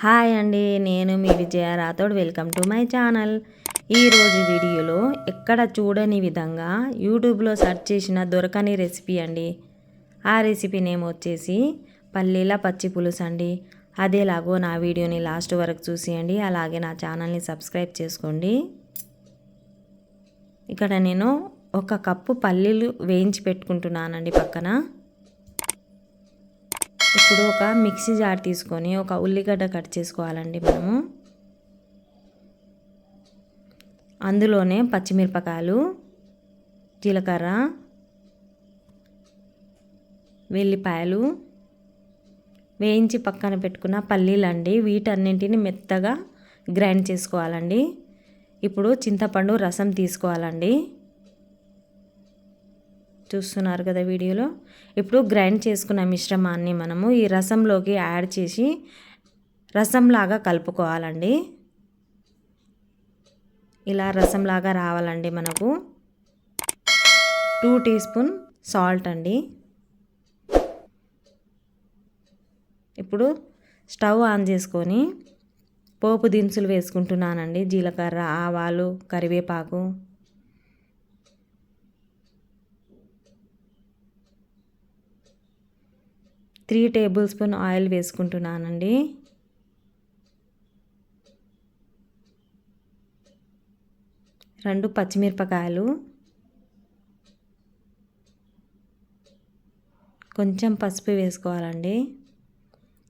Hi అండి నేను మీ Vijaya Rathod. Welcome to my channel. ఈరోజు వీడియోలో ఎక్కడ చూడని విధంగా యూట్యూబ్లో సెర్చ్ చేసిన దొరకని రెసిపీ అండి. ఆ రెసిపీ నేమ్ వచ్చేసి పల్లీల పచ్చి పులుసు అండి. అదేలాగో నా వీడియోని లాస్ట్ వరకు చూసేయండి అలాగే నా ఛానల్ని సబ్స్క్రైబ్ చేసుకోండి. ఇక్కడ నేను ఒక కప్పు పల్లీలు వేయించి పెట్టుకుంటున్నానండి పక్కన. ఇప్పుడు ఒక మిక్సీ జార్ తీసుకొని ఒక ఉల్లిగడ్డ కట్ చేసుకోవాలండి మనము. అందులోనే పచ్చిమిరపకాయలు జీలకర్ర వెల్లిపాయలు వేయించి పక్కన పెట్టుకున్న పల్లీలండి. వీటన్నింటిని మెత్తగా గ్రైండ్ చేసుకోవాలండి. ఇప్పుడు చింతపండు రసం తీసుకోవాలండి. చూస్తున్నారు కదా వీడియోలో. ఇప్పుడు గ్రైండ్ చేసుకున్న మిశ్రమాన్ని మనము ఈ రసంలోకి యాడ్ చేసి రసంలాగా కలుపుకోవాలండి. ఇలా రసంలాగా రావాలండి మనకు. టూ టీ స్పూన్ సాల్ట్ అండి. ఇప్పుడు స్టవ్ ఆన్ చేసుకొని పోపు దినుసులు వేసుకుంటున్నానండి. జీలకర్ర ఆవాలు కరివేపాకు. త్రీ టేబుల్ స్పూన్ ఆయిల్ వేసుకుంటున్నానండి. రెండు పచ్చిమిరపకాయలు. కొంచెం పసుపు వేసుకోవాలండి.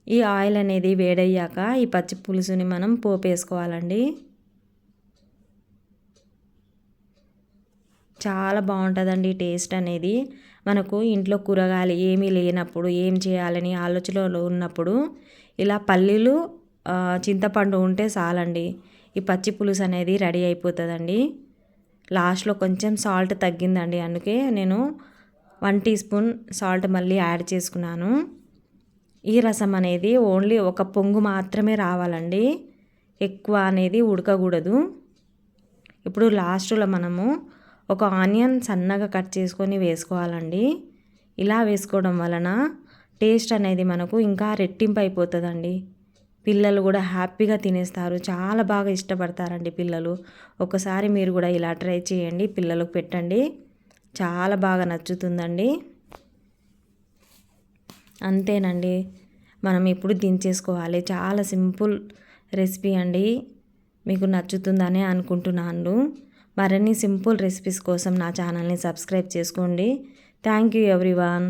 ఈ ఆయిల్ అనేది వేడయ్యాక ఈ పచ్చి పులుసుని మనం పోపు వేసుకోవాలండి చాలా బాగుంటుందండి టేస్ట్ అనేది. మనకు ఇంట్లో కూరగాయలు ఏమీ లేనప్పుడు ఏం చేయాలని ఆలోచనలో ఉన్నప్పుడు ఇలా పల్లీలు చింతపండు ఉంటే చాలండి. ఈ పచ్చి పులుసు అనేది రెడీ అయిపోతుందండి. లాస్ట్లో కొంచెం సాల్ట్ తగ్గిందండి. అందుకే నేను వన్ టీ స్పూన్ సాల్ట్ మళ్ళీ యాడ్ చేసుకున్నాను. ఈ రసం అనేది ఓన్లీ ఒక పొంగు మాత్రమే రావాలండి. ఎక్కువ అనేది ఉడకకూడదు. ఇప్పుడు లాస్ట్లో మనము ఒక ఆనియన్ సన్నగా కట్ చేసుకొని వేసుకోవాలండి. ఇలా వేసుకోవడం వలన టేస్ట్ అనేది మనకు ఇంకా రెట్టింపు అయిపోతుందండి. పిల్లలు కూడా హ్యాపీగా తినేస్తారు. చాలా బాగా ఇష్టపడతారండి పిల్లలు. ఒకసారి మీరు కూడా ఇలా ట్రై చేయండి. పిల్లలకు పెట్టండి. చాలా బాగా నచ్చుతుందండి. అంతేనండి. మనం ఇప్పుడు దించేసుకోవాలి. చాలా సింపుల్ రెసిపీ అండి. మీకు నచ్చుతుందని అనుకుంటున్నాను. మరిన్ని సింపుల్ రెసిపీస్ కోసం నా ఛానల్ని సబ్స్క్రైబ్ చేసుకోండి. Thank you everyone.